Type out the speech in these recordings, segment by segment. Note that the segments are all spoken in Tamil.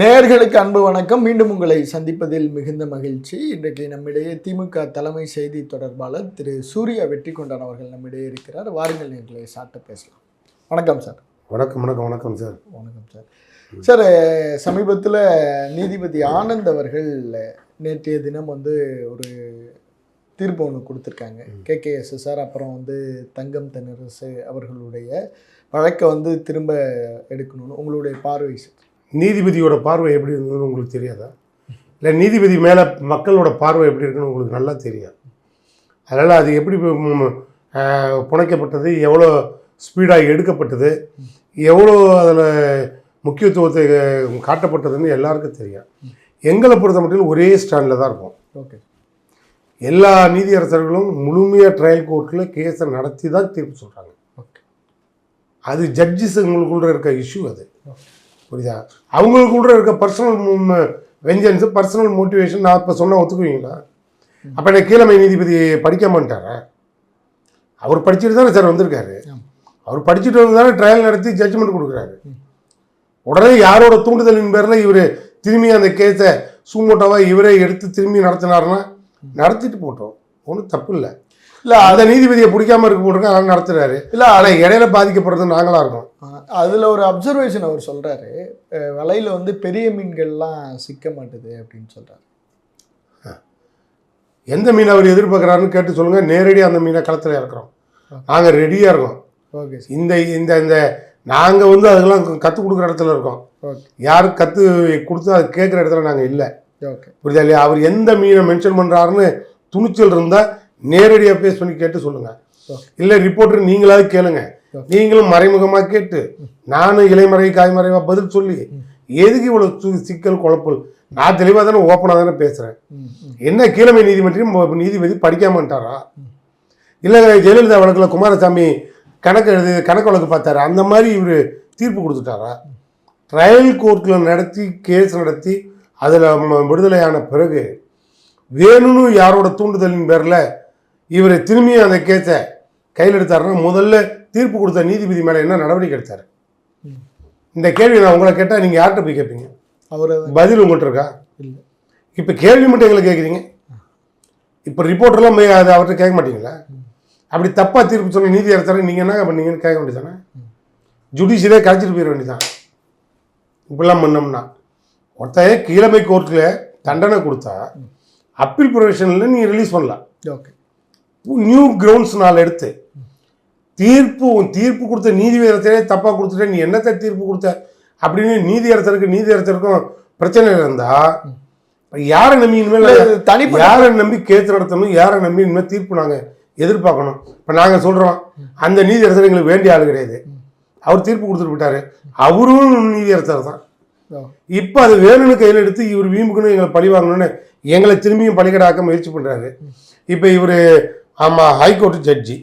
நேயர்களுக்கு அன்பு வணக்கம். மீண்டும் உங்களை சந்திப்பதில் மிகுந்த மகிழ்ச்சி. இன்றைக்கு நம்மிடையே திமுக தலைமை செய்தி தொடர்பாளர் திரு சூர்யா வெற்றி கொண்டான் அவர்கள் நம்மிடையே இருக்கிறார். வாருங்கள் எங்களை சாட்ட பேசலாம். வணக்கம் சார். வணக்கம் வணக்கம் வணக்கம் சார். வணக்கம் சார். சார் சமீபத்தில் நீதிபதி ஆனந்த் அவர்கள் நேற்றைய தினம் வந்து ஒரு தீர்ப்பு ஒன்று கொடுத்துருக்காங்க. கேகேஎஸ்எஸ்ஆர் அப்புறம் வந்து தங்கம் தென்னரசு அவர்களுடைய வழக்கை வந்து திரும்ப எடுக்கணும்னு உங்களுடைய பார்வை சார்? நீதிபதியோட பார்வை எப்படி இருந்ததுன்னு உங்களுக்கு தெரியாதா? இல்லை நீதிபதி மேலே மக்களோட பார்வை எப்படி இருக்குன்னு உங்களுக்கு நல்லா தெரியும் அதனால் அது எப்படி புனைக்கப்பட்டது எவ்வளோ ஸ்பீடாக எடுக்கப்பட்டது எவ்வளோ அதில் முக்கியத்துவத்தை காட்டப்பட்டதுன்னு எல்லாருக்கும் தெரியும் எங்களை பொறுத்த மட்டும் ஒரே ஸ்டாண்டில் தான் இருக்கும். ஓகே. எல்லா நீதியரசர்களும் முழுமையாக ட்ரையல் கோர்ட்டில் கேஸை நடத்தி தான் தீர்ப்பு சொல்கிறாங்க ஓகே. அது ஜட்ஜஸுங்களுக்குள்ள இருக்க இஷ்யூ அது. புரியுதா? அவங்களுக்குள்ள இருக்க பர்சனல் வெஞ்சன்ஸு பர்சனல் மோட்டிவேஷன் நான் இப்போ சொன்ன ஒத்துக்குவீங்களா? அப்போ எனக்கு கீழமை நீதிபதி படிக்க மாட்டாரா? அவர் படிச்சுட்டு தானே சார் வந்திருக்காரு. அவர் படிச்சுட்டு வந்து தானே ட்ரையல் நடத்தி ஜட்ஜ்மெண்ட் கொடுக்குறாரு. உடனே யாரோட தூண்டுதலின் பேரில் இவர் திரும்பி அந்த கேஸை சூமோட்டோவாக இவரே எடுத்து திரும்பி நடத்தினாருன்னா நடத்திட்டு போட்டோம். ஒன்றும் தப்பு இல்லை. இல்லை அந்த நீதிபதியை பிடிக்காம இருக்க போட்டுருக்க அதெல்லாம் நடத்துறாரு. இல்லை ஆனால் இடையில பாதிக்கப்படுறது நாங்களா இருக்கோம். அதில் ஒரு அப்சர்வேஷன் அவர் சொல்கிறாரு வலையில் வந்து பெரிய மீன்கள்லாம் சிக்க மாட்டுது அப்படின்னு சொல்கிறாரு எந்த மீன் அவர் எதிர்பார்க்குறாருன்னு கேட்டு சொல்லுங்க நேரடியாக அந்த மீனை களத்தில் இறக்குறோம். நாங்கள் ரெடியாக இருக்கோம். ஓகே இந்த இந்த இந்த நாங்கள் வந்து அதுக்கெல்லாம் கற்றுக் கொடுக்குற இடத்துல இருக்கோம். யாருக்கு கற்று கொடுத்து அது கேட்குற இடத்துல நாங்கள் இல்லை. ஓகே. புரியுதா இல்லையா? அவர் எந்த மீனை மென்ஷன் பண்ணுறாருன்னு துணிச்சல் இருந்தால் நேரடியாக பேஸ் பண்ணி கேட்டு சொல்லுங்கள். இல்லை ரிப்போர்ட்டர் நீங்களாவது கேளுங்க. நீங்களும் மறைமுகமாக கேட்டு நானும் இலைமறை காய்மறைவாக பதில் சொல்லி எதுக்கு இவ்வளோ சிக்கல் குழப்பல்? நான் தெளிவாக தானே ஓப்பனாக தானே பேசுகிறேன் என்ன கீழமை நீதிமன்றம் நீதிபதி படிக்காமட்டாரா இல்லை ஜெயலலிதா வழக்கில் குமாரசாமி கணக்கு எழுது கணக்கு வழக்கு பார்த்தாரு. அந்த மாதிரி இவர் தீர்ப்பு கொடுத்துட்டாரா? ட்ரையல் கோர்ட்டில் நடத்தி கேஸ் நடத்தி அதில் விடுதலையான பிறகு வேணும்னு யாரோட தூண்டுதலின் பேரில் இவர் திரும்பியும் அந்த கேஸை கையில் எடுத்தாருன்னா முதல்ல தீர்ப்பு கொடுத்த நீதிபதி மேலே என்ன நடவடிக்கை எடுத்தார். இந்த கேள்வி நான் உங்களை கேட்டால் நீங்கள் யார்கிட்ட போய் கேட்பீங்க அவர் பதில் உங்கள்கிட்ட இருக்கா? இல்லை. இப்போ கேள்வி மட்டும் எங்களை கேட்குறீங்க இப்போ ரிப்போர்ட்டர்லாம் போய் அதை அவர்கிட்ட கேட்க மாட்டீங்களா? அப்படி தப்பாக தீர்ப்பு சொன்ன நீதி அரசரை நீங்கள் என்ன பண்ணீங்கன்னு கேட்க வேண்டியதானே ஜுடிஷியலே கழிச்சிட்டு போயிட வேண்டியதான் இப்படிலாம் பண்ணோம்னா ஒருத்தன் கீழமை கோர்ட்டில் தண்டனை கொடுத்தா அப்பீல் ப்ரொவிஷனில் நீ ரிலீஸ் பண்ணலாம். ஓகே. நியூ கிரவுண்ட்ஸ் நாள் எடுத்து தீர்ப்பு உன் தீர்ப்பு கொடுத்த நீதியரசரே தப்பாக கொடுத்துட்ட நீ என்னத்தை தீர்ப்பு கொடுத்த? அப்படின்னு நீதியரசருக்கு நீதியரசருக்கும் பிரச்சனை இருந்தா இப்ப யாரை நம்பி இனிமேல் தனிப்பட்ட யாரை நம்பி கேஸ் நடத்தணும் யாரை நம்பி இனிமேல் தீர்ப்பு நாங்கள் எதிர்பார்க்கணும்? இப்போ நாங்கள் சொல்கிறோம் அந்த நீதியரசர் எங்களுக்கு வேண்டிய ஆள் கிடையாது. அவர் தீர்ப்பு கொடுத்துட்டு விட்டாரு அவரும் நீதியரசர் தான். இப்போ அது வேணும்னு கையில் எடுத்து இவர் வீம்புக்குன்னு எங்களை பழி வாங்கணும்னு எங்களை திரும்பியும் பழிகடாக்க முயற்சி பண்ணுறாரு இப்போ இவர் ஆமாம் ஹைகோர்ட் ஜட்ஜி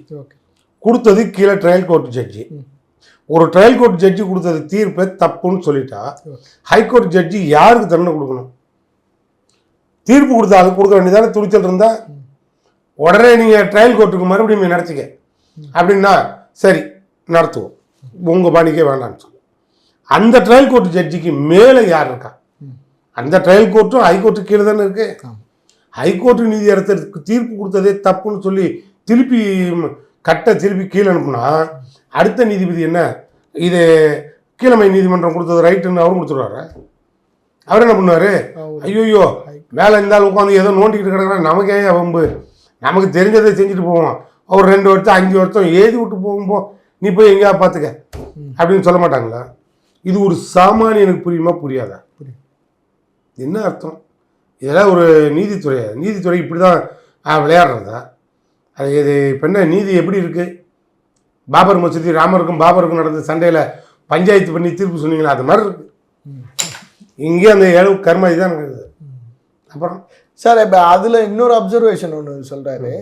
கொடுத்தது கீழே ட்ரையல் கோர்ட் ஜட்ஜி ஒரு ட்ரையல் கோர்ட் ஜட்ஜி கொடுத்தது தீர்ப்பை தப்புன்னு சொல்லிட்டா ஹைகோர்ட் ஜட்ஜி யாருக்கு தண்டனை கொடுக்கணும்? தீர்ப்பு கொடுத்த ஆளுக்கு கொடுக்க வேண்டியதானே? துணிச்சல் இருந்தா உடனே நீங்கள் ட்ரையல் கோர்ட்டுக்கு மறுபடியும் நீ நடத்திக்க. அப்படின்னா சரி நடத்துவோம். உங்கள் பாணிக்கே வேண்டாம்னு சொல்லு. அந்த ட்ரையல் கோர்ட் ஜட்ஜிக்கு மேலே யார் இருக்கா? அந்த ட்ரையல் கோர்ட்டும் ஹைகோர்ட்டு கீழே தானே இருக்கு. ஆமாம் ஹைகோர்ட்டு நீதி அரசருக்கு தீர்ப்பு கொடுத்ததே தப்புன்னு சொல்லி திருப்பி கட்ட திருப்பி கீழே அனுப்புனா அடுத்த நீதிபதி என்ன? இது கீழமை நீதிமன்றம் கொடுத்தது ரைட்டுன்னு அவரும் கொடுத்துருவாரு? அவர் என்ன பண்ணுவார்? ஐயோயோ மேலே இருந்தாலும் உட்காந்து ஏதோ நோண்டிக்கிட்டு கிடக்குறான் நமக்கே வம்பு? நமக்கு தெரிஞ்சதை செஞ்சுட்டு போவோம். ஒரு ரெண்டு வருஷம் அஞ்சு வருஷம் ஏதி விட்டு போகும்போ நீ போய் எங்கேயா பார்த்துக்க. அப்படின்னு சொல்ல மாட்டாங்களா? இது ஒரு சாமானியனுக்கு புரியுமா? புரியுது. என்ன அர்த்தம்? இதெல்லாம் ஒரு நீதித்துறை. நீதித்துறை இப்படி தான் விளையாடுறதா? அது இது இப்போ என்ன நீதி எப்படி இருக்குது பாபர் மசூதி ராமருக்கும் பாபருக்கும் நடந்த சண்டையில் பஞ்சாயத்து பண்ணி தீர்ப்பு சொன்னீங்களா? அது மாதிரி இருக்குது இங்கே அந்த ஏழு கர்மாதி தான் நடக்குது அப்புறம்? சார் இப்போ அதில் இன்னொரு அப்சர்வேஷன் ஒன்று சொல்கிறாரு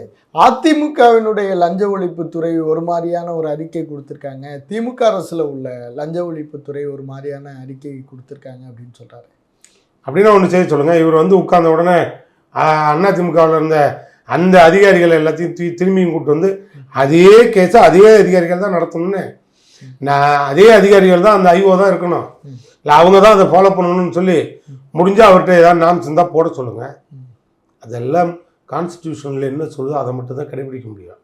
அதிமுகவினுடைய லஞ்ச ஒழிப்புத்துறை ஒரு மாதிரியான ஒரு அறிக்கை கொடுத்துருக்காங்க. திமுக அரசில் உள்ள லஞ்ச ஒழிப்புத்துறை ஒரு மாதிரியான அறிக்கை கொடுத்துருக்காங்க அப்படின்னு சொல்கிறாரு அப்படின்னு ஒன்று செய்ய சொல்லுங்கள் இவர் வந்து உட்கார்ந்த உடனே அண்ணா திமுகவில் இருந்த அந்த அதிகாரிகள் எல்லாத்தையும் தி திரும்பியும் கூப்பிட்டு வந்து அதே கேஸை அதே அதிகாரிகள் தான் நடத்தணும்னு. நான் அதே அதிகாரிகள் தான் அந்த ஐஓ தான் இருக்கணும். இல்லை அவங்க தான் அதை ஃபாலோ பண்ணணும்னு சொல்லி முடிஞ்சால் அவர்கிட்ட ஏதாவது நாம் இருந்தால் போட சொல்லுங்கள் அதெல்லாம் கான்ஸ்டியூஷனில் என்ன சொல்லுதோ அதை மட்டும் தான் கடைபிடிக்க முடியும்.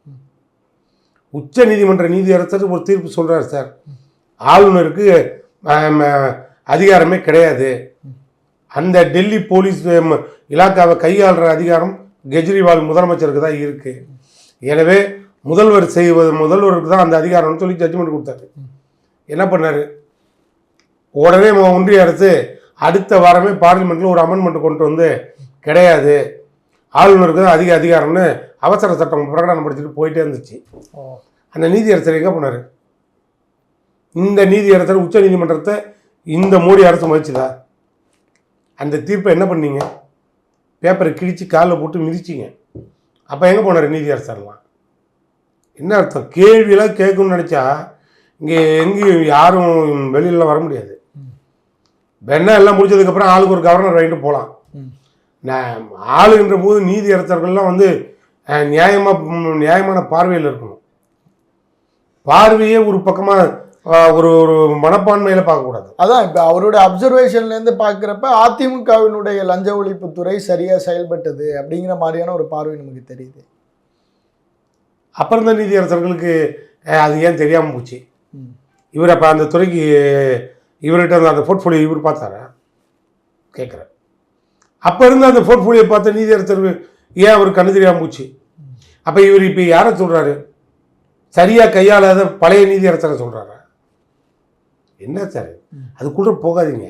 உச்ச நீதிமன்ற நீதியரசர் ஒரு தீர்ப்பு சொல்கிறார் சார். ஆளுநருக்கு அதிகாரமே கிடையாது. அந்த டெல்லி போலீஸ் இலாக்காவை கையாளுற அதிகாரம் கெஜ்ரிவால் முதலமைச்சருக்கு தான் இருக்கு. எனவே முதல்வர் செய்வது முதல்வருக்கு தான் அந்த அதிகாரம்னு சொல்லி ஜட்ஜ்மெண்ட் கொடுத்தாரு. என்ன பண்ணாரு? உடனே ஒன்றிய அரசு அடுத்த வாரமே பார்லிமெண்ட்ல ஒரு அமெண்ட்மெண்ட் கொண்டு வந்து கிடையாது. ஆளுநருக்கு தான் அதிக அதிகாரம்னு அவசர சட்டம் பிரகடனம் படிச்சுட்டு போயிட்டே இருந்துச்சு. அந்த நீதியரசர் எங்கே போனார்? இந்த நீதியரசர் உச்ச நீதிமன்றத்தை இந்த மோடி அரசு மதிச்சுதா? அந்த தீர்ப்பை என்ன பண்ணீங்க? பேப்பரை கிழிச்சு காலில் போட்டு மிதிச்சிங்க. அப்போ எங்கே போனார் நீதியரசர்லாம்? என்ன அர்த்தம்? கேள்வியெல்லாம் கேட்கணும்னு நினச்சா இங்கே எங்கேயும் யாரும் வெளியில வர முடியாது. வேணா எல்லாம் முடிச்சதுக்கப்புறம் ஆளுக்கு ஒரு கவர்னர் வாங்கிட்டு போகலாம். நான் ஆளுகின்ற போது நீதி அரசர்கள்லாம் வந்து அஹ், நியாயமா ம், நியாயமான பார்வையில் இருக்கணும். பார்வையே ஒரு பக்கமா அஹ், ஒரு ஒரு மனப்பான்மையில பார்க்கக்கூடாது. அதான் இப்போ அவருடைய அப்சர்வேஷன்ல இருந்து பார்க்குறப்ப அதிமுகவினுடைய லஞ்ச ஒழிப்புத்துறை சரியா செயல்பட்டது அப்படிங்கிற மாதிரியான ஒரு பார்வை நமக்கு தெரியுது. அப்புறம் தான் நீதி அரசர்களுக்கு அஹ், அது ஏன் தெரியாமல் போச்சு. இவர் அப்போ அந்த துறைக்கு இவர்கிட்ட அந்த போர்ட்ஃபோலியோ இவர் பார்த்தாரா? கேட்குறேன் அப்போ இருந்த அந்த போர்ட்ஃபோலியோ பார்த்த நீதியரசர் ஏன் அவர் கண்ணு தெரியாமல் போச்சு? அப்போ இவர் இப்போ யாரை சொல்கிறாரு சரியாக கையாளாத பழைய நீதியரசரை சொல்கிறாரா என்ன சார்? அதுக்குள்ளே போகாதீங்க.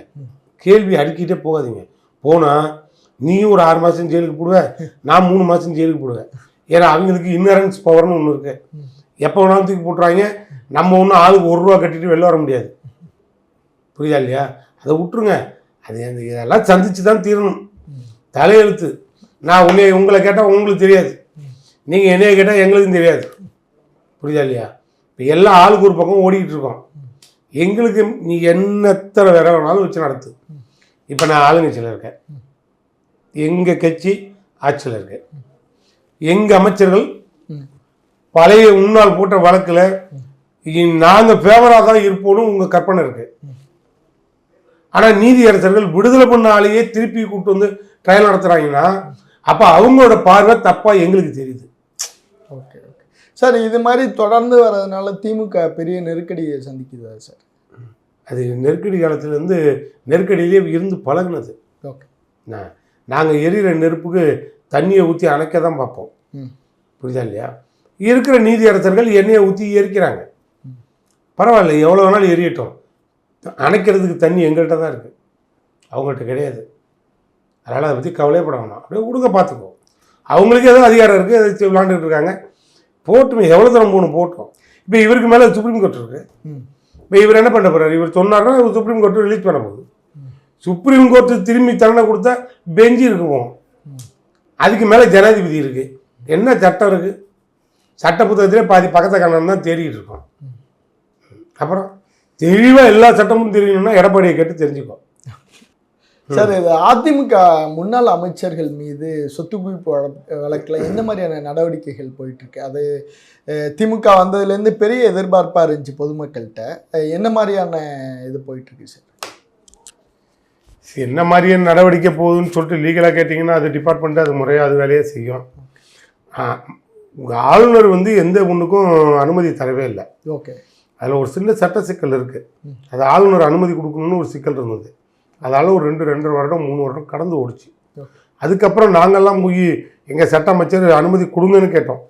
கேள்வி அடுக்கிட்டே போகாதீங்க. போனால் நீயும் ஒரு ஆறு மாதம் ஜெயிலுக்கு போடுவ நான் மூணு மாதம் ஜெயிலுக்கு போடுவேன் ஏன்னா அவங்களுக்கு இன்னரன்ஸ் பவர்னு ஒன்று இருக்கு. எப்போ வேணாலும் தூக்கி போட்டுறாங்க நம்ம ஒன்றும் ஆளுக்கு ஒரு ரூபா கட்டிட்டு வெளில வர முடியாது. புரியுதா இல்லையா? அதை விட்டுருங்க. அது அந்த இதெல்லாம் சந்திச்சு தான் தீரணும் தலையெழுத்து. நான் உன்னை உங்களை கேட்டால் உங்களுக்கு தெரியாது. நீங்கள் என்னைய கேட்டால் எங்களுக்கும் தெரியாது. புரியுதா இல்லையா? இப்போ எல்லாம் ஆளுக்கு ஒரு பக்கம் ஓடிக்கிட்டு இருக்கோம். எங்களுக்கு நீ என்னத்தனை வேற வேணாலும் வச்சு நடத்து. இப்போ நான் ஆளுங்கட்சியில் இருக்கேன். எங்கள் கட்சி ஆட்சியில் இருக்கு. எங்கள் அமைச்சர்கள் பழைய முன்னாள் போட்ட வழக்கில் நாங்கள் ஃபேவராக தான் இருப்போம்னு உங்கள் கற்பனை இருக்குது ஆனால் நீதியரசர்கள் விடுதலை பண்ண ஆளையே திருப்பி கூப்பிட்டு வந்து ட்ரையல் நடத்துகிறாங்கன்னா அப்போ அவங்களோட பார்வை தப்பாக எங்களுக்கு தெரியுது. சார் இது மாதிரி தொடர்ந்து வர்றதுனால திமுக பெரிய நெருக்கடியை சந்திக்குதா சார்? அது நெருக்கடி காலத்துலேருந்து நெருக்கடியிலே இருந்து பழகுனது. ஓகே. நான் நாங்கள் எரியிற நெருப்புக்கு தண்ணியை ஊற்றி அணைக்க தான் பார்ப்போம் புரியுதா இல்லையா? இருக்கிற நீதியரசர்கள் எண்ணெயை ஊற்றி எரிக்கிறாங்க. பரவாயில்ல எவ்வளோ வேணாலும் எரியட்டும். அணைக்கிறதுக்கு தண்ணி எங்கள்கிட்ட தான் இருக்குது அவங்கள்ட்ட கிடையாது. அதனால் அதை பற்றி கவலையப்பட வேணாம். அப்படியே கொடுங்க பார்த்துக்கோ அவங்களுக்கு ஏதோ அதிகாரம் இருக்குது அதை விளாண்டுட்டு இருக்காங்க. போட்டுமே எவ்வளோ தூரம் போகணும் போட்டோம். இப்போ இவருக்கு மேலே சுப்ரீம் கோர்ட் இருக்குது இப்போ இவர் என்ன பண்ண போறாரு? இவர் சொன்னார்னா இவர் சுப்ரீம் கோர்ட்டு ரிலீஸ் பண்ண போகுது. சுப்ரீம் கோர்ட்டு திரும்பி தண்டனை கொடுத்தா பெஞ்சு இருக்கு போகும் அதுக்கு மேலே ஜனாதிபதி இருக்கு. என்ன சட்டம் இருக்கு? சட்ட புத்தகத்திலே பாதி பக்கத்தை கண்ணன் தான் தேடிட்டு இருக்கோம் அப்புறம் தெளிவாக எல்லா சட்டமும் தெரியணும்னா எடப்பாடியை கேட்டு தெரிஞ்சுக்கோ. சார் இது அதிமுக முன்னாள் அமைச்சர்கள் மீது சொத்து குவிப்பு வழ- வழக்குல எந்த மாதிரியான நடவடிக்கைகள் போயிட்டு இருக்கு அது திமுக வந்ததுலேருந்து பெரிய எதிர்பார்ப்பா இருந்துச்சு பொதுமக்கள்கிட்ட. என்ன மாதிரியான இது போயிட்டு இருக்கு சார் என்ன மாதிரியான நடவடிக்கை போகுதுன்னு சொல்லிட்டு லீகலாக கேட்டிங்கன்னா அது டிபார்ட்மெண்ட்டு அது முறையாக அது வேலையை செய்யும். ஆளுநர் வந்து எந்த ஒன்றுக்கும் அனுமதி தரவே இல்லை. ஓகே. அதில் ஒரு சின்ன சட்ட சிக்கல் இருக்குது அது ஆளுநர் அனுமதி கொடுக்கணும்னு ஒரு சிக்கல் இருந்தது. அதால் ஒரு ரெண்டு ரெண்டரை வருடம் மூணு வருடம் கடந்து ஓடிச்சு. அதுக்கப்புறம் நாங்கள்லாம் போய் எங்கள் சட்ட அமைச்சர் அனுமதி கொடுங்கன்னு கேட்டோம்.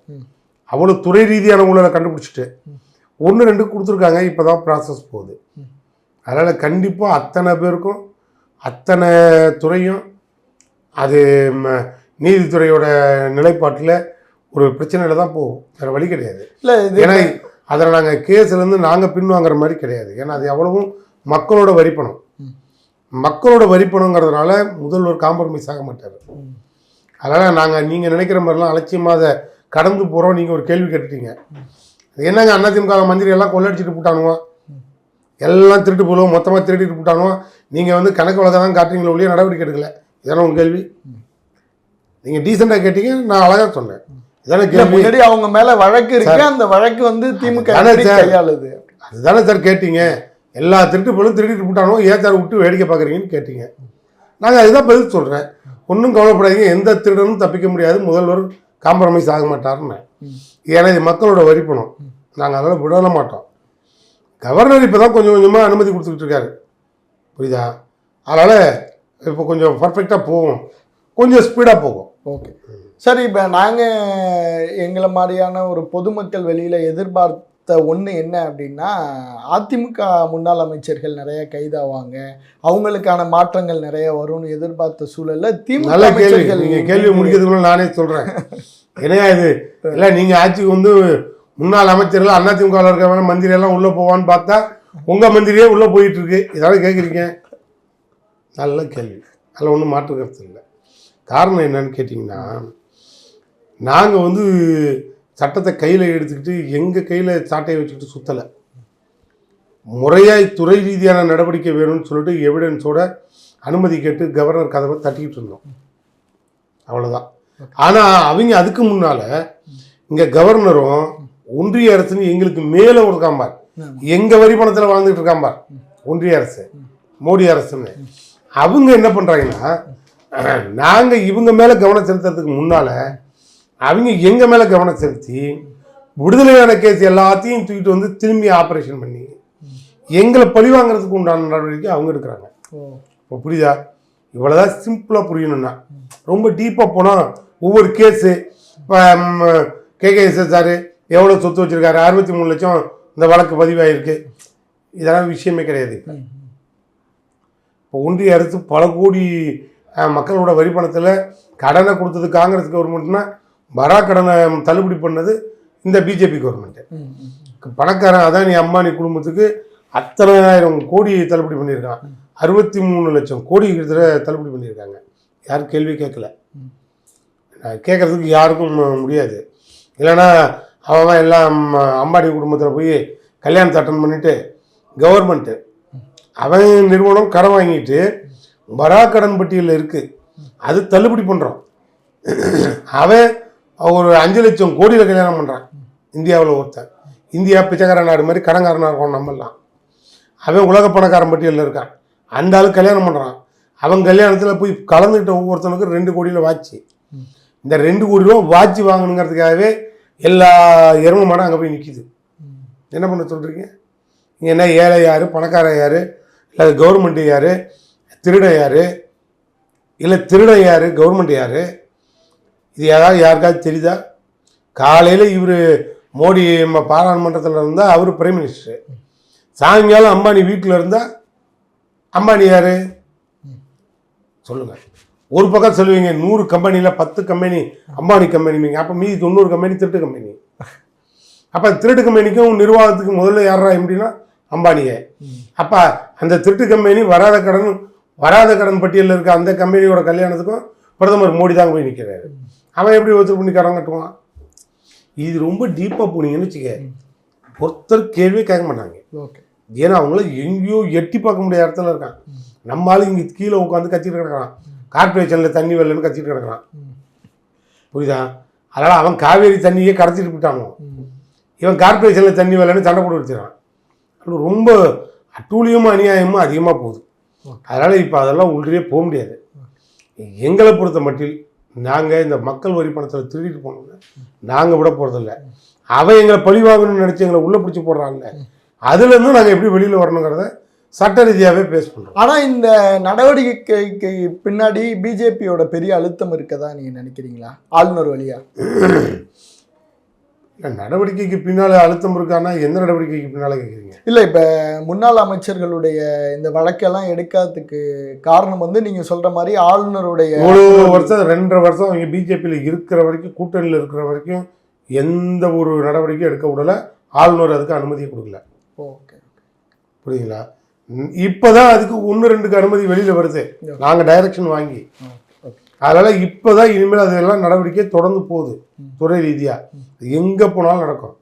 அவ்வளோ துறை ரீதியான ஊழலை கண்டுபிடிச்சிட்டு ஒன்று ரெண்டு கொடுத்துருக்காங்க. இப்போ தான் ப்ராசஸ் போகுது அதனால் கண்டிப்பாக அத்தனை பேருக்கும் அத்தனை துறையும் அது நீதித்துறையோட நிலைப்பாட்டில் ஒரு பிரச்சனையில் தான் போகும். வேறு வழி கிடையாது. இல்ல ஏன்னா அதில் நாங்கள் கேஸ்லேருந்து நாங்கள் பின்வாங்குற மாதிரி கிடையாது. ஏன்னா அது எவ்வளவும் மக்களோட வரிப்பணம். மக்களோட வரிப்பணங்கிறதுனால முதல்வர் காம்ப்ரமைஸ் ஆக மாட்டார். அதனால் நாங்கள் நீங்கள் நினைக்கிற மாதிரிலாம் அலட்சியமாக அதை கடந்து போகிறோம் நீங்கள் ஒரு கேள்வி கேட்டுட்டீங்க. அது என்னங்க அதிமுக மந்திரி எல்லாம் கொள்ளடிச்சிட்டு போட்டானுவோ? எல்லாம் திருட்டு போலுவோம் மொத்தமாக திருடிட்டு போட்டானுவோ? நீங்கள் வந்து கணக்கு வழக்கம் தான் காட்டுறீங்களே ஒழிய நடவடிக்கை எடுக்கல. இதானே உங்கள் கேள்வி? நீங்கள் டீசெண்டாக கேட்டீங்க நான் அழகாக சொன்னேன். இதானே கேள்வி? முன்னாடி அவங்க மேல வழக்கு இருக்கு. அந்த வழக்கு வந்து திமுக அதுதானே சார் கேட்டீங்க. எல்லா திருட்டு பொருளும் திருடிட்டு போட்டாலும் ஏத்தார் விட்டு வேடிக்கை பார்க்குறீங்கன்னு கேட்டீங்க. நாங்கள் அதுதான் பதில் சொல்கிறேன் ஒன்றும் கவலைப்படாதீங்க. எந்த திருடனும் தப்பிக்க முடியாது. முதல்வர் காம்ப்ரமைஸ் ஆக மாட்டாருன்னு. ஏன்னா இது மக்களோட வரிப்பணம் நாங்கள் அதெல்லாம் விடல மாட்டோம். கவர்னர் இப்போ தான் கொஞ்சம் கொஞ்சமாக அனுமதி கொடுத்துக்கிட்டு இருக்காரு. புரியுதா? அதனால் இப்போ கொஞ்சம் பர்ஃபெக்டாக போகும் கொஞ்சம் ஸ்பீடாக போகும் ஓகே சரி இப்போ நாங்கள் எங்களை மாதிரியான ஒரு பொதுமக்கள் வெளியில் எதிர்பார்த்து ஒன்று என்ன அப்படின்னா அதிமுக முன்னாள் அமைச்சர்கள் நிறைய கைதாவாங்க. அவங்களுக்கான மாற்றங்கள் நிறைய வரும்னு எதிர்பார்த்த சூழல்ல திமுக அமைச்சர்கள் நீங்கள் கேள்வி முடிக்கிறதுக்குள்ள நானே சொல்கிறேன் என்னையா இது? இல்லை நீங்கள் ஆட்சிக்கு வந்து முன்னாள் அமைச்சர்கள் அதிமுகவில் இருக்கிறவங்க மந்திரி எல்லாம் உள்ளே போவான்னு பார்த்தா உங்கள் மந்திரியே உள்ளே போயிட்டு இருக்கு இதெல்லாம் கேட்குறீங்க நல்ல கேள்வி. அதில் ஒன்றும் மாற்று கருத்து இல்லை. காரணம் என்னன்னு கேட்டிங்கன்னா நாங்கள் வந்து சட்டத்தை கையில் எடுத்துக்கிட்டு எங்கள் கையில் சாட்டையை வச்சுக்கிட்டு சுற்றலை முறையாய் துறை ரீதியான நடவடிக்கை வேணும்னு சொல்லிட்டு எவிடன்ஸோட அனுமதி கேட்டு கவர்னர் கதவை தட்டிக்கிட்டு இருந்தோம். அவ்வளோதான் ஆனால் அவங்க அதுக்கு முன்னால் இங்கே கவர்னரும் ஒன்றிய அரசுன்னு எங்களுக்கு மேலே இருக்காம்பார் எங்கள் வரி பணத்தில் வாழ்ந்துட்டு இருக்காம்பார் ஒன்றிய அரசு மோடி அரசுன்னு. அவங்க என்ன பண்ணுறாங்கன்னா நாங்கள் இவங்க மேலே கவனம் செலுத்துறதுக்கு முன்னால் அவங்க எங்கள் மேலே கவனம் செலுத்தி விடுதலையான கேஸ் எல்லாத்தையும் தூக்கிட்டு வந்து திரும்பி ஆப்ரேஷன் பண்ணி எங்களை பழி வாங்குறதுக்கு உண்டான நடவடிக்கை அவங்க எடுக்கிறாங்க. இப்போ புரியுதா? இவ்வளோதான் சிம்பிளாக புரியணும்னா. ரொம்ப டீப்பாக போனால் ஒவ்வொரு கேஸு இப்போ கேகேஎஸ்எஸ் சார் எவ்வளோ சொத்து வச்சுருக்காரு? அறுபத்தி மூணு லட்சம் இந்த வழக்கு பதிவாயிருக்கு. இதெல்லாம் விஷயமே கிடையாது இப்போ. ஒன்றிய அரசு பல கோடி மக்களோட வரி பணத்தில் கடனை கொடுத்தது காங்கிரஸ் கவர்மெண்ட்னா வரா கடனை தள்ளுபடி பண்ணது இந்த பிஜேபி கவர்மெண்ட்டு. பணக்காரன் அதானி அம்பானி குடும்பத்துக்கு அத்தனாயிரம் கோடி தள்ளுபடி பண்ணியிருக்கான். அறுபத்தி மூணு லட்சம் கோடி கிட்டத்தட்ட தள்ளுபடி பண்ணியிருக்காங்க. யாரும் கேள்வி கேட்கல. கேட்கறதுக்கு யாருக்கும் முடியாது. இல்லைன்னா அவன் எல்லாம் அம்பானி குடும்பத்தில் போய் கல்யாணத்தை அட்டன் பண்ணிட்டு கவர்மெண்ட்டு அவன் நிறுவனம் கடன் வாங்கிட்டு வரா கடன் பட்டியலில் இருக்குது அது தள்ளுபடி பண்ணுறான் அவன் ஒரு அஞ்சு லட்சம் கோடியில் கல்யாணம் பண்ணுறான் இந்தியாவில் ஒருத்தர். இந்தியா பிச்சைக்கார நாடு மாதிரி கடன்காரனாக இருக்கும் நம்மலாம் அவன் உலக பணக்காரன் பட்டியலில் இருக்கான். அந்த ஆள் கல்யாணம் பண்ணுறான் அவன் கல்யாணத்தில் போய் கலந்துக்கிட்ட ஒவ்வொருத்தனுக்கும் ரெண்டு கோடியில் வாட்சி. இந்த ரெண்டு கோடி ரூபா வாட்சி வாங்கணுங்கிறதுக்காகவே எல்லா எரும மடம் அங்கே போய் நிற்கிது என்ன பண்ண சொல்கிறீங்க நீங்கள் என்ன ஏழை யார் பணக்காரன் யார் இல்லை கவர்மெண்ட் யார் திருடன் யார் இல்லை திருடன் யார் கவர்மெண்ட் யார் இது யாராவது யாருக்காவது தெரியுதா? காலையில் இவர் மோடி நம்ம பாராளுமன்றத்தில் இருந்தால் அவர் பிரைம் மினிஸ்டர் சாயங்காலம் அம்பானி வீட்டில் இருந்தால் அம்பானி யார்? சொல்லுங்கள் ஒரு பக்கம் சொல்லுவீங்க நூறு கம்பெனியில் பத்து கம்பெனி அம்பானி கம்பெனிங்க அப்போ மீதி தொண்ணூறு கம்பெனி திருட்டு கம்பெனி அப்போ திருட்டு கம்பெனிக்கும் நிர்வாகத்துக்கு முதல்ல யாரா எப்படின்னா அம்பானியே. அப்போ அந்த திருட்டு கம்பெனி வராத கடன் வராத கடன் பட்டியலில் இருக்க அந்த கம்பெனியோட கல்யாணத்துக்கும் பிரதமர் மோடி தான் போய் நிற்கிறாரு அவன் எப்படி ஒருத்தர் பண்ணி கடன் கட்டுவான்? இது ரொம்ப டீப்பாக போனீங்கன்னு வச்சுக்க ஒருத்தர் கேள்வியே கேட்க மாட்டாங்க. ஓகே. ஏன்னா அவங்கள எங்கேயோ எட்டி பார்க்க முடியாத இடத்துல இருக்கான். நம்ம ஆளு இங்கே கீழே உட்காந்து கத்திட்டு கிடக்குறான். கார்பரேஷனில் தண்ணி வரலன்னு கத்திட்டு கிடக்குறான். புரியுதா? அதனால் அவன் காவேரி தண்ணியே கடத்திட்டு போயிட்டானோ? இவன் கார்பரேஷனில் தண்ணி வரலன்னு சண்டை போட்டு வச்சுறான் ரொம்ப அட்டூழியமும் அநியாயமும் அதிகமாக போகுது. அதனால் இப்போ அதெல்லாம் உள்ளே போக முடியாது. எங்களை பொறுத்த மட்டில் நாங்கள் இந்த மக்கள் வரி பணத்தில் திருடிட்டு போனோம்னா நாங்கள் விட போகிறதில்ல அவன் எங்களை பழி வாங்கணும்னு நினச்சி எங்களை உள்ளே பிடிச்சி போடுறான்ல அதுலேருந்து நாங்கள் எப்படி வெளியில் வரணுங்கிறத சட்ட ரீதியாகவே பேஸ் பண்ணுறோம் ஆனா இந்த நடவடிக்கைக்கு பின்னாடி பிஜேபியோட பெரிய அழுத்தம் இருக்கதா நீங்க நினைக்கிறீங்களா? ஆளுநர் வழியா? இல்லை நடவடிக்கைக்கு பின்னால் அழுத்தம் இருக்கான்னா எந்த நடவடிக்கைக்கு பின்னால் கேட்குறீங்க இல்ல இப்ப முன்னாள் அமைச்சர்களுடைய இந்த வழக்கெல்லாம் எடுக்காததுக்கு காரணம் வந்து நீங்க சொல்ற மாதிரி ஆளுநருடைய இவ்வளோ வருஷம் ரெண்டரை வருஷம் அவங்க பிஜேபியில் இருக்கிற வரைக்கும் கூட்டணியில் இருக்கிற வரைக்கும் எந்த ஒரு நடவடிக்கையும் எடுக்க விடல. ஆளுநர் அதுக்கு அனுமதியை கொடுக்கல. ஓகே புரியுங்களா ம், இப்பதான் அதுக்கு ஒன்று ரெண்டுக்கு அனுமதி வெளியில் வருது. நாங்கள் டைரக்ஷன் வாங்கி. அதனால் இப்போ தான் இனிமேல் அதெல்லாம் நடவடிக்கை தொடர்ந்து போகுது துறை ரீதியாக எங்கே போனாலும் நடக்கும்.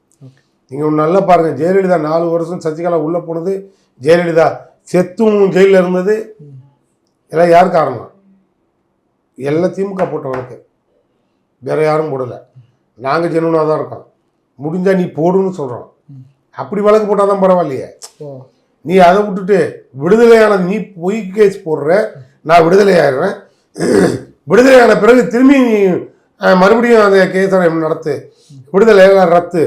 நீங்கள் ஒன்று நல்லா பாருங்கள் ஜெயலலிதா நாலு வருஷம் சசிகலா உள்ளே போனது ஜெயலலிதா செத்தும் ஜெயிலில் இருந்தது. எல்லாம் யார் காரணம்? எல்லாம் திமுக போட்ட வழக்கு வேற யாரும் போடலை. நாங்கள் ஜெனுவனாக தான் இருக்கோம். முடிஞ்சா நீ போடுன்னு சொல்கிறோம் அப்படி வழக்கு போட்டால் தான் பரவாயில்லையே நீ அதை விட்டுட்டு விடுதலையான நீ பொய் கேஸ் போடுற நான் விடுதலை ஆயிடுறேன் விடுதலையான பிறகு திரும்பி நீ மறுபடியும் அந்த கேஸை நடத்து. விடுதலை ரத்து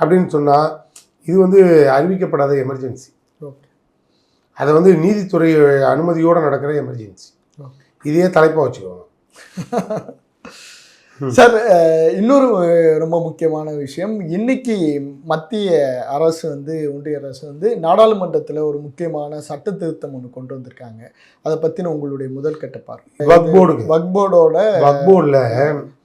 அப்படின்னு சொன்னால் இது வந்து அறிவிக்கப்படாத எமர்ஜென்சி அதை வந்து நீதித்துறை அனுமதியோடு நடக்கிற எமர்ஜென்சி இதையே தலைப்பாக வச்சுக்கோங்க. சார் இன்னொரு ரொம்ப முக்கியமான விஷயம். இன்னைக்கு மத்திய அரசு வந்து ஒன்றிய அரசு வந்து நாடாளுமன்றத்தில் ஒரு முக்கியமான சட்ட திருத்தம் ஒன்று கொண்டு வந்திருக்காங்க. அதை பற்றின உங்களுடைய முதல் கட்ட பார்வை. வக் போர்டுக்கு வக் போர்டோட வக் போர்டில்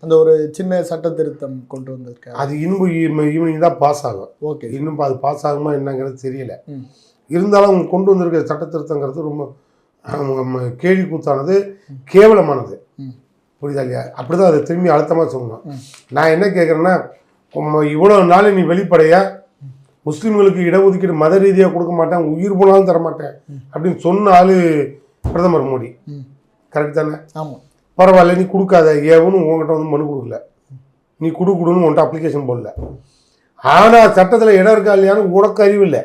அந்த ஒரு சின்ன சட்ட திருத்தம் கொண்டு வந்திருக்காங்க அது இன்னும் ஈவினிங் தான் பாஸ் ஆகும். ஓகே. இன்னும் அது பாஸ் ஆகுமா என்னங்கிறது தெரியல. இருந்தாலும் அவங்க கொண்டு வந்திருக்க சட்ட திருத்தங்கிறது ரொம்ப கேலி கூத்தானது கேவலமானது. புரியுதா இல்லையா? அப்படிதான் அதை திரும்பி அழுத்தமாக சொல்லணும். நான் என்ன கேட்குறேன்னா இவ்வளோ நாள் நீ வெளிப்படையா முஸ்லீம்களுக்கு இடஒதுக்கீடு மத ரீதியாக கொடுக்க மாட்டேன் உயிர் போனாலும் தர மாட்டேன் அப்படின்னு சொன்ன ஆளு பிரதமர் மோடி. கரெக்ட் தானே? ஆமாம் பரவாயில்ல நீ கொடுக்காத. ஏவனும் உங்ககிட்ட வந்து மனு கொடுக்கல. நீ கொடு கொடுன்னு உன்ட்ட அப்ளிகேஷன் போடல. ஆனால் சட்டத்தில் இடம் இருக்கா இல்லையான்னு உனக்கு அறிவு இல்லை.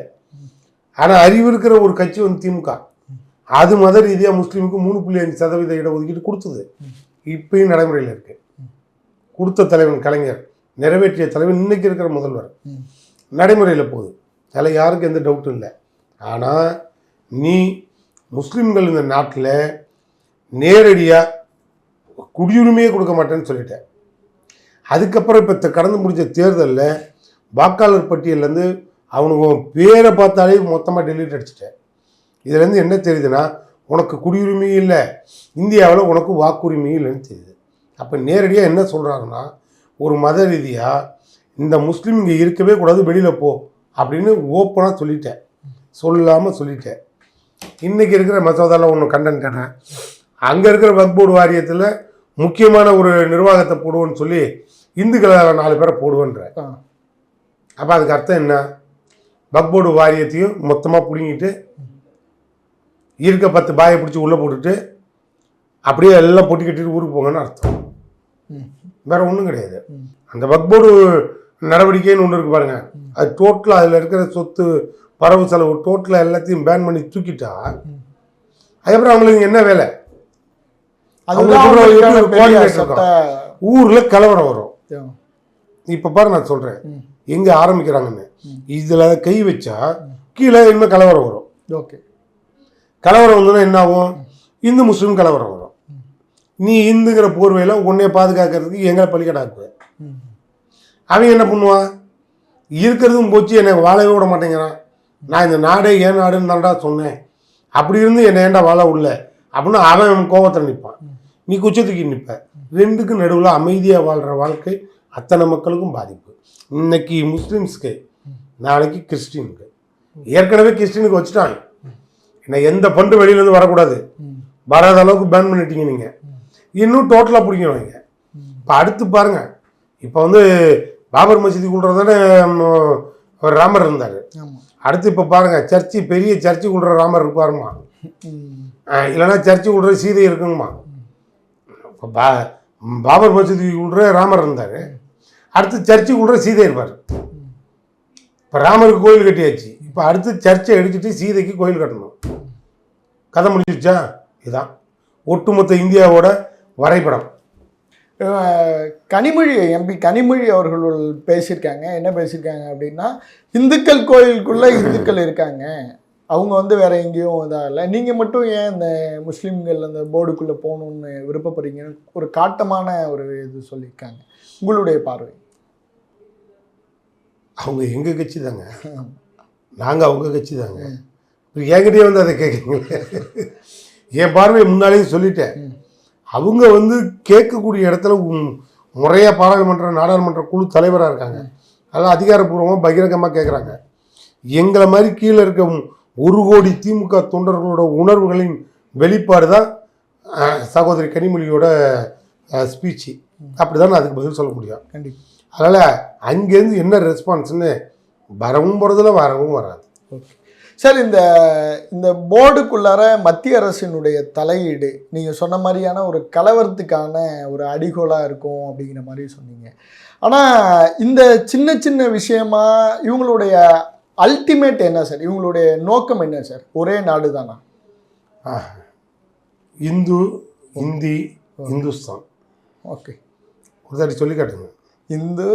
ஆனால் அறிவு இருக்கிற ஒரு கட்சி வந்து திமுக. அது மத ரீதியாக முஸ்லீமுக்கு மூணு புள்ளி அஞ்சு சதவீத இடஒதுக்கீடு கொடுத்தது. இப்பயும் நடைமுறையில் இருக்கு. கொடுத்த தலைவன் கலைஞர் நிறைவேற்றிய தலைவன் இன்னைக்கு இருக்கிற முதல்வர். நடைமுறையில் போகுது. அதில் யாருக்கும் எந்த டவுட்டும் இல்லை. ஆனால் நீ முஸ்லீம்கள் இந்த நாட்டில் நேரடியாக குடியுரிமையே கொடுக்க மாட்டேன்னு சொல்லிட்டேன். அதுக்கப்புறம் இப்போ கடந்து முடிஞ்ச தேர்தலில் வாக்காளர் பட்டியல்லேருந்து அவனுக்கு பேரை பார்த்தாலே மொத்தமாக டெலீட் அடிச்சிட்டேன். இதுலேருந்து என்ன தெரியுதுன்னா உனக்கு குடியுரிமை இல்லை. இந்தியாவில் உனக்கு வாக்குரிமை இல்லைன்னு தெரியுது. அப்போ நேரடியாக என்ன சொல்கிறாங்கன்னா ஒரு மத ரீதியாக இந்த முஸ்லீம் இங்கே இருக்கவே கூடாது வெளியில் போ அப்படின்னு ஓப்பனாக சொல்லிட்டேன். சொல்லாமல் சொல்லிட்டேன். இன்றைக்கி இருக்கிற மசோதாவில் ஒன்று கண்டன் கேட்டேன் அங்கே இருக்கிற வக்ஃப் போர்டு வாரியத்தில் முக்கியமான ஒரு நிர்வாகத்தை போடுவோன்னு சொல்லி இந்துக்களை நாலு பேரை போடுவேன்ற. அப்போ அதுக்கு அர்த்தம் என்ன? வக்ஃப் போர்டு வாரியத்தையும் மொத்தமாக பிடுங்கிட்டு இருக்க பத்து பாயை பிடிச்சி உள்ளே போட்டுட்டு அப்படியே எல்லாம் பொட்டி கட்டிட்டு ஊருக்கு போங்கன்னு அர்த்தம் ம் வேற ஒன்றும் கிடையாது. அந்த வக்ஃப் போர்டு நடவடிக்கைன்னு ஒன்று இருக்கு பாருங்க அது டோட்டலாக அதில் இருக்கிற சொத்து வரவு செலவு டோட்டலாக எல்லாத்தையும் பேன் பண்ணி தூக்கிட்டா. அதுக்கப்புறம் அவங்களுக்கு என்ன வேலை ஊரில் கலவரம் வரும். இப்போ பாரு நான் சொல்கிறேன். எங்கே ஆரம்பிக்கிறாங்கன்னு. இதில் கை வச்சா கீழே இனிமேல் கலவரம் வரும் ஓகே கலவரம் வந்ததுன்னா என்ன ஆகும் இந்து முஸ்லீம் கலவரம் வரும். நீ இந்துங்கிற போர்வையில் உன்னைய பாதுகாக்கிறதுக்கு எங்களை பள்ளிக்கடாக்குவேன் அவன் என்ன பண்ணுவான் இருக்கிறதும் போச்சு என்னை வாழவே விட மாட்டேங்கிறான். நான் இந்த நாடே ஏன் நாடுன்னு தான்டா சொன்னேன். அப்படி இருந்து என்னை ஏன்டா வாழ உள்ள அப்படின்னு அவன் கோவத்தில் நிற்பான் நீ குச்சத்துக்கு நிற்ப ரெண்டுக்கும் நடுவில் அமைதியாக வாழ்கிற வாழ்க்கை அத்தனை மக்களுக்கும் பாதிப்பு. இன்னைக்கு முஸ்லீம்ஸ்க்கு நாளைக்கு கிறிஸ்டினுக்கு. ஏற்கனவே கிறிஸ்டினுக்கு வச்சுட்டாங்க. என்ன எந்த ஃபண்டு வெளியிலேருந்து வரக்கூடாது. வராத அளவுக்கு பேன் பண்ணிட்டீங்க நீங்கள் இன்னும் டோட்டலாக பிடிக்கணும் இப்போ அடுத்து பாருங்க. இப்போ வந்து பாபர் மசீதிக்குள்ள தானே ராமர் இருந்தார். அடுத்து இப்போ பாருங்க சர்ச்சு பெரிய சர்ச்சுக்குள்ள ராமர் இருப்பாருமா? இல்லைன்னா சர்ச்சுக்குள்ள சீதை இருக்குங்கம்மா. இப்போ பா பாபர் மசூதிக்குள்ள ராமர் இருந்தார். அடுத்து சர்ச்சுக்குள்ள சீதை இருப்பார். இப்போ ராமருக்கு கோயில் கட்டியாச்சு. இப்போ அடுத்து சர்ச்சை அடிச்சுட்டு சீதைக்கு கோயில் கட்டணும். கதை முடிஞ்சிச்சா இதான். ஒட்டுமொத்த இந்தியாவோட வரைபடம். கனிமொழி எம்பி கனிமொழி அவர்கள் பேசியிருக்காங்க. என்ன பேசியிருக்காங்க அப்படின்னா இந்துக்கள் கோயிலுக்குள்ள இந்துக்கள் இருக்காங்க. அவங்க வந்து வேற எங்கேயும் இதாக இல்லை. நீங்கள் மட்டும் ஏன் இந்த முஸ்லீம்கள் அந்த போர்டுக்குள்ளே போகணுன்னு விருப்பப்படுறீங்கன்னு ஒரு காட்டமான ஒரு இது சொல்லியிருக்காங்க. உங்களுடைய பார்வை? அவங்க எங்கள் கட்சி தாங்க. நாங்கள் அவங்க கட்சி தாங்க. என்கிட்டயே வந்து அதை கேட்குறீங்களே என் பார்வையை முன்னாலேயே சொல்லிட்டேன். அவங்க வந்து கேட்கக்கூடிய இடத்துல முறையாக பாராளுமன்ற நாடாளுமன்ற குழு தலைவராக இருக்காங்க. அதெல்லாம் அதிகாரப்பூர்வமாக பகிரங்கமாக கேட்குறாங்க எங்களை மாதிரி கீழே இருக்க ஒரு கோடி திமுக தொண்டர்களோட உணர்வுகளின் வெளிப்பாடு தான் சகோதரி கனிமொழியோட ஸ்பீச்சு. அப்படி தான் நான் அதுக்கு பதில் சொல்ல முடியும். அதனால் அங்கேருந்து என்ன ரெஸ்பான்ஸ்னு வரவும் போகிறதுல வரவும் வராது. ஓகே. சார் இந்த இந்த போர்டுக்குள்ளார மத்திய அரசினுடைய தலையீடு நீங்கள் சொன்ன மாதிரியான ஒரு கலவரத்துக்கான ஒரு அடிகோலாக இருக்கும் அப்படிங்கிற மாதிரி சொன்னீங்க. ஆனால் இந்த சின்ன சின்ன விஷயமா இவங்களுடைய அல்டிமேட் என்ன சார்? இவங்களுடைய நோக்கம் என்ன சார்? ஒரே நாடு தானா. இந்து இந்தி இந்துஸ்தான். ஓகே. ஒரு தாட்டி சொல்லி காட்டுங்க. இந்து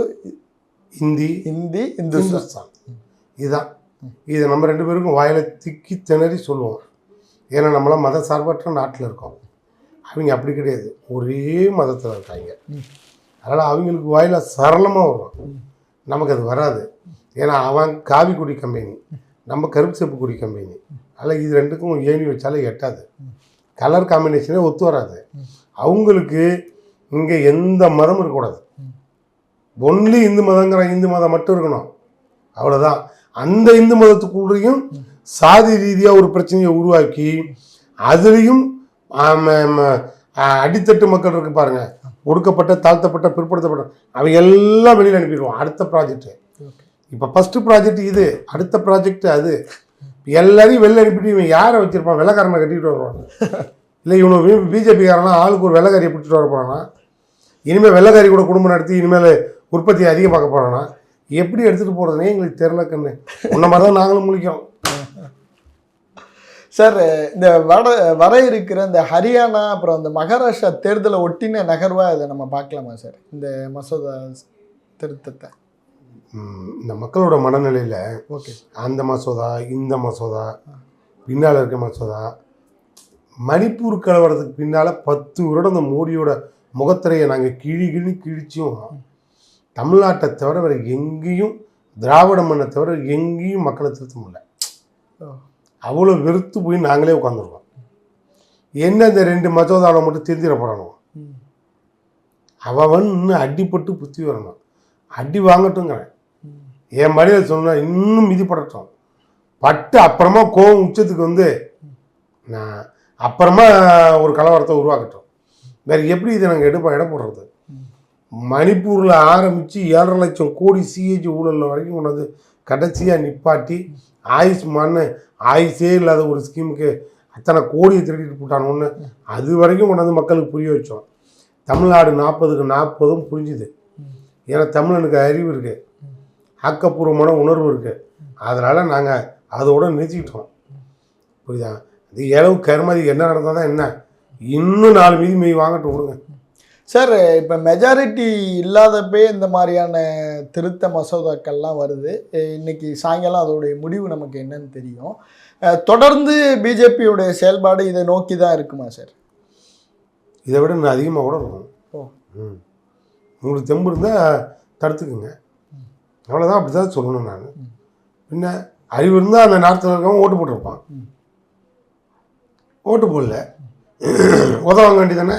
இந்தி இந்தி இந்துஸ்தான். இதுதான். இதை நம்ம ரெண்டு பேருக்கும் வாயில திக்கி திணறி சொல்லுவோம். ஏன்னா நம்மளாம் மத சார்பற்ற நாட்டில் இருக்கோம். அவங்க அப்படி கிடையாது. ஒரே மதத்தில் இருக்காங்க. அதனால் அவங்களுக்கு வாயில சரளமாக வரும். நமக்கு அது வராது. ஏன்னா அவன் காவி குடி கம்பெனி நம்ம கருப்பு செப்பு குடி கம்பெனி. அதில் இது ரெண்டுக்கும் ஏணி வச்சாலே எட்டாது. கலர் காம்பினேஷனே ஒத்து வராது. அவங்களுக்கு இங்கே எந்த மதமும் இருக்கக்கூடாது. ஒன்லி இந்து மதங்கிற இந்து மதம் மட்டும் இருக்கணும். அவ்வளோதான் அந்த இந்து மதத்துக்குள்ளேயும் சாதி ரீதியாக ஒரு பிரச்சனையை உருவாக்கி அதுலேயும் அடித்தட்டு மக்கள் இருக்கு பாருங்க. ஒடுக்கப்பட்ட தாழ்த்தப்பட்ட பிற்படுத்தப்பட்ட அவங்க எல்லாம் வெளியில் அனுப்பிடுவோம். அடுத்த ப்ராஜெக்ட் இப்போ ஃபஸ்ட்டு ப்ராஜெக்ட் இது அடுத்த ப்ராஜெக்ட் அது. எல்லாரையும் வெளில அனுப்பிட்டு இவன் யாரை வச்சிருப்பான்? வெள்ளக்காரனை கட்டிட்டு வருவான். இல்லை இவனு பிஜேபிக்காரனா ஆளுக்கு ஒரு வெள்ளக்காரியை பிடிச்சிட்டு வர போகிறானா இனிமேல் வெள்ளக்காரி கூட குடும்பம் நடத்தி இனிமேல் உற்பத்தி அதிகமாக்க போகிறானா எப்படி எடுத்துகிட்டு போகிறதுனே எங்களுக்கு தெரில கண்ணு. உன்ன மாதிரி தான் நாங்களும் முழிக்கிறோம். சார் இந்த வட வர இருக்கிற இந்த ஹரியானா அப்புறம் இந்த மகாராஷ்டிரா தேர்தலை ஒட்டின நகர்வா இதை நம்ம பார்க்கலாமா சார்? இந்த மசோதா திருத்தத்தை. இந்த மக்களோட மனநிலையில் ஓகே. அந்த மசோதா இந்த மசோதா பின்னால் இருக்க மசோதா மணிப்பூர் கலவரத்துக்கு பின்னால் பத்து வருடம் இந்த மோடியோட முகத்திரையை நாங்கள் கிழி கிழி கிழிச்சும் தமிழ்நாட்டை தவிர வேறு எங்கேயும் திராவிட மண்ணை தவிர எங்கேயும் மக்களை திருத்த முடியல. அவ்வளோ வெறுத்து போய் நாங்களே உட்காந்துருக்கோம் என்ன இந்த ரெண்டு மசோதாவில் மட்டும் திருந்திட போகிறானோ. அவன் இன்னும் அடிபட்டு புத்தி வரணும். அடி வாங்கட்டுங்கிறேன். என் மடியில் சொன்னா இன்னும் மிதிப்படட்டும். பட்டு அப்புறமா கோவம் உச்சத்துக்கு வந்து நான் அப்புறமா ஒரு கலவரத்தை உருவாக்கட்டும். வேறு எப்படி இதை நாங்கள் எடுப்போம் இடம் போடுறது? மணிப்பூரில் ஆரம்பித்து ஏழரை லட்சம் கோடி சிஹெச் ஊழல் வரைக்கும் கொண்டாந்து கடைசியாக நிப்பாட்டி ஆயுஷ்மான்னு ஆயுஷே இல்லாத ஒரு ஸ்கீமுக்கு அத்தனை கோடியை திருடிட்டு போட்டானோன்னு அது வரைக்கும் கொண்டாந்து மக்களுக்கு புரிய வச்சோம். தமிழ்நாடு நாற்பதுக்கு நாற்பதும் புரிஞ்சுது. ஏன்னா தமிழனுக்கு அறிவு இருக்குது ஆக்கப்பூர்வமான உணர்வு இருக்குது அதனால் நாங்கள் அதோட நிறுத்திக்கிட்டோம். புரியுதா? அது இளவு கருமதி என்ன நடந்தால் தான் என்ன? இன்னும் நாலு மீதி மெய் வாங்கிட்டு விடுங்க சார் இப்போ மெஜாரிட்டி இல்லாதப்பே இந்த மாதிரியான திருத்த மசோதாக்கள்லாம் வருது. இன்னைக்கு சாயங்காலம் அதோடைய முடிவு நமக்கு என்னன்னு தெரியும். தொடர்ந்து பிஜேபியோடைய செயல்பாடு இதை நோக்கி தான் இருக்குமா சார்? இதை விட இன்னும் அதிகமாக கூட இருக்கும். ஓ. ம். உங்களுக்கு தெம்பு இருந்தால் தடுத்துக்குங்க. அவ்வளோதான் அப்படி தான் சொல்லணும் நான். பின்ன அறிவு இருந்தால் அந்த நேரத்தில் இருக்கவன் ஓட்டு போட்டிருப்பான். ஓட்டு போடல. உதவாங்க வேண்டியதானே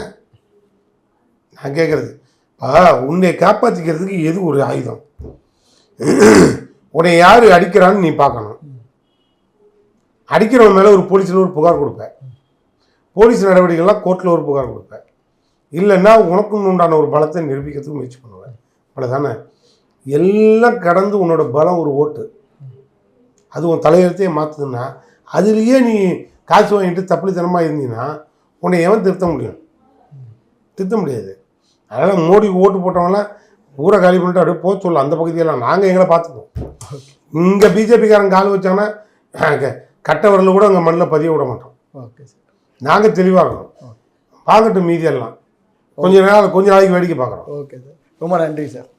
நான் கேட்குறது. பா உன்னை காப்பாற்றிக்கிறதுக்கு எது ஒரு ஆயுதம்? உன்னை யார் அடிக்கிறான்னு நீ பார்க்கணும். அடிக்கிறவன் மேலே ஒரு போலீஸில் ஒரு புகார் கொடுப்பேன். போலீஸ் நடவடிக்கைலாம் கோர்ட்டில் ஒரு புகார் கொடுப்பேன். இல்லைன்னா உனக்கும் உண்டான ஒரு பலத்தை நிரூபிக்கிறதுக்கு முயற்சி பண்ணுவேன். அவ்வளோதானே எல்லாம் கடந்து உன்னோட பலம் ஒரு ஓட்டு. அது உன் தலையெழுத்தையே மாற்றுதுன்னா அதுலேயே நீ காசு வாங்கிட்டு தப்பிலித்தனமாக இருந்தீங்கன்னா உன்னை எவன் திருத்த முடியும்? திருத்த முடியாது. அதனால் மோடி ஓட்டு போட்டவங்களாம் ஊரை காலி பண்ணிட்டு அப்படியே போக சொல்லலாம் அந்த பகுதியெல்லாம் நாங்கள் எங்களை பார்த்துப்போம் இங்கே பிஜேபிக்காரன் கால் வச்சாங்கன்னா கட்ட வரல கூட அங்கே மண்ணில் பதிய விட மாட்டோம். Okay sir. நாங்கள் தெளிவாக இருக்கணும் பார்க்கட்டும் மீதியெல்லாம் கொஞ்ச நேரம் கொஞ்ச நாளைக்கு வேடிக்கை பார்க்குறோம். Okay sir. ரொம்ப நன்றி சார்.